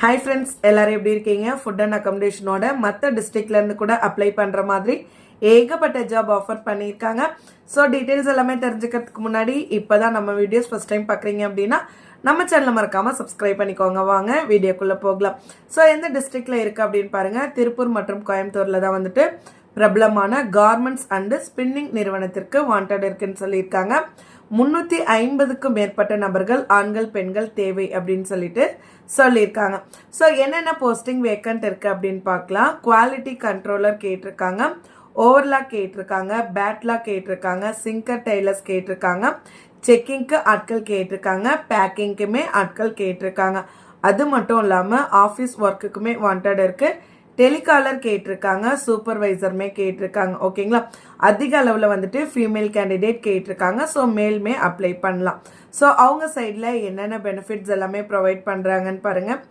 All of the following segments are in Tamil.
ஹாய் ஃப்ரெண்ட்ஸ் எல்லாரும் எப்படி இருக்கீங்க? ஃபுட் அண்ட் அக்கமடேஷனோட மற்ற டிஸ்ட்ரிக்ட்லேருந்து கூட அப்ளை பண்ணுற மாதிரி ஏகப்பட்ட ஜாப் ஆஃபர் பண்ணியிருக்காங்க. ஸோ டீட்டெயில்ஸ் எல்லாமே தெரிஞ்சுக்கிறதுக்கு முன்னாடி இப்போ தான் நம்ம வீடியோஸ் ஃபஸ்ட் டைம் பார்க்குறீங்க அப்படின்னா நம்ம சேனலை மறக்காமல் சப்ஸ்கிரைப் பண்ணிக்கோங்க. வாங்க வீடியோக்குள்ளே போகலாம். ஸோ எந்த டிஸ்ட்ரிக்டில் இருக்குது அப்படின்னு பாருங்கள் திருப்பூர் மற்றும் கோயம்புத்தூரில் தான் வந்துட்டு பிரபலமான கார்மெண்ட்ஸ் அண்டு ஸ்பின்னிங் நிறுவனத்திற்கு வாண்டட் இருக்குன்னு சொல்லியிருக்காங்க. முன்னூற்றி ஐம்பதுக்கும் மேற்பட்ட நபர்கள் ஆண்கள் பெண்கள் தேவை அப்படின்னு சொல்லிட்டு சொல்லியிருக்காங்க. ஸோ என்னென்ன போஸ்டிங் வேக்கண்ட் இருக்குது அப்படின்னு பார்க்கலாம். குவாலிட்டி கண்ட்ரோலர் கேட்டிருக்காங்க. ஓவர்லாக் கேட்டிருக்காங்க. பேட்லாக் கேட்டிருக்காங்க. சிங்கர் டெய்லர்ஸ் கேட்டிருக்காங்க. செக்கிங்க்கு ஆட்கள் கேட்டிருக்காங்க. பேக்கிங்க்குமே ஆட்கள் கேட்டிருக்காங்க. அது மட்டும் இல்லாமல் ஆஃபீஸ் ஒர்க்குக்குமே வாண்டட் இருக்குது டெலிகாலர் கேட்டிருக்காங்க சூப்பர்வைசருமே கேட்டிருக்காங்க. ஓகேங்களா? அதிக அளவில் வந்துட்டு ஃபீமேல் கேண்டிடேட் கேட்டிருக்காங்க. ஸோ மேல்மே அப்ளை பண்ணலாம். ஸோ அவங்க சைடில் என்னென்ன பெனிஃபிட்ஸ் எல்லாமே ப்ரொவைட் பண்ணுறாங்கன்னு பாருங்கள்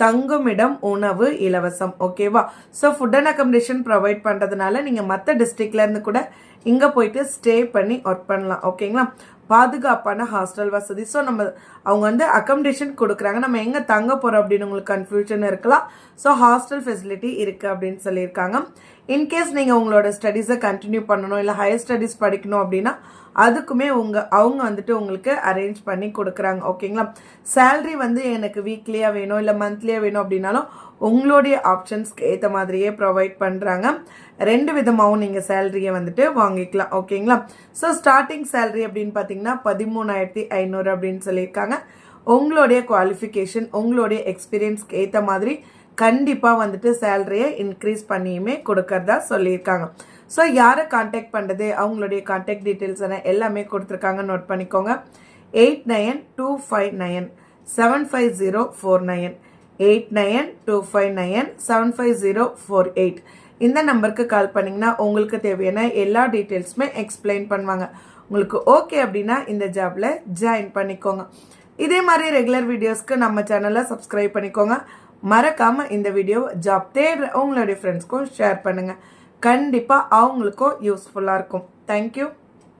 தங்குமிடம் உணவு இலவசம். ஓகேவா? So food and accommodation provide பண்ணுறதுனால நீங்கள் மற்ற டிஸ்ட்ரிக்ட்லேருந்து கூட இங்கே போயிட்டு ஸ்டே பண்ணி ஒர்க் பண்ணலாம். ஓகேங்களா? பாதுகாப்பான ஹாஸ்டல் வசதி. ஸோ நம்ம அவங்க வந்து அக்கமடேஷன் கொடுக்குறாங்க. நம்ம எங்கே தங்க போகிறோம் அப்படின்னு உங்களுக்கு கன்ஃபியூஷன் இருக்கலாம். ஸோ ஹாஸ்டல் ஃபெசிலிட்டி இருக்குது அப்படின்னு சொல்லியிருக்காங்க. இன்கேஸ் நீங்கள் உங்களோட ஸ்டடீஸை கண்டினியூ பண்ணணும் இல்லை ஹையர் ஸ்டடீஸ் படிக்கணும் அப்படின்னா அதுக்குமே உங்கள் அவங்க வந்துட்டு உங்களுக்கு அரேஞ்ச் பண்ணி கொடுக்குறாங்க ஓகேங்களா சேல்ரி வந்து எனக்கு வீக்லியாக வேணும் இல்லை மந்த்லியாக வேணும் அப்படின்னாலும் உங்களுடைய ஆப்ஷன்ஸ்க்கு ஏற்ற மாதிரியே ப்ரொவைட் பண்ணுறாங்க ரெண்டு விதமாகவும் நீங்கள் சேலரியை வந்துட்டு வாங்கிக்கலாம் ஓகேங்களா ஸோ ஸ்டார்டிங் சேலரி அப்படின்னு பார்த்தீங்கன்னா பதிமூணாயிரத்தி ஐநூறு அப்படின்னு சொல்லியிருக்காங்க. உங்களுடைய குவாலிஃபிகேஷன் உங்களுடைய எக்ஸ்பீரியன்ஸ்க்கு ஏற்ற மாதிரி கண்டிப்பாக வந்துட்டு சேலரியை இன்க்ரீஸ் பண்ணியுமே கொடுக்கறதா சொல்லியிருக்காங்க. ஸோ யாரை காண்டாக்ட் பண்ணுறது அவங்களுடைய காண்டாக்ட் டீட்டெயில்ஸ் எல்லாம் எல்லாமே கொடுத்துருக்காங்க. நோட் பண்ணிக்கோங்க. Eight nine two five nine seven five zero four nine eight nine two five nine seven five zero four eight இந்த நம்பருக்கு கால் பண்ணிங்கன்னா உங்களுக்கு தேவையான எல்லா டீட்டெயில்ஸுமே எக்ஸ்பிளைன் பண்ணுவாங்க. உங்களுக்கு ஓகே அப்படின்னா இந்த ஜாபில் ஜாயின் பண்ணிக்கோங்க. இதே மாதிரி ரெகுலர் வீடியோஸ்க்கு நம்ம சேனலை சப்ஸ்கிரைப் பண்ணிக்கோங்க. மறக்காமல் இந்த வீடியோ ஜாப் தேடுற உங்களுடைய ஃப்ரெண்ட்ஸ்க்கும் ஷேர் பண்ணுங்கள் கண்டிப்பாக அவங்களுக்கும் யூஸ்ஃபுல்லாக இருக்கும். தேங்க்யூ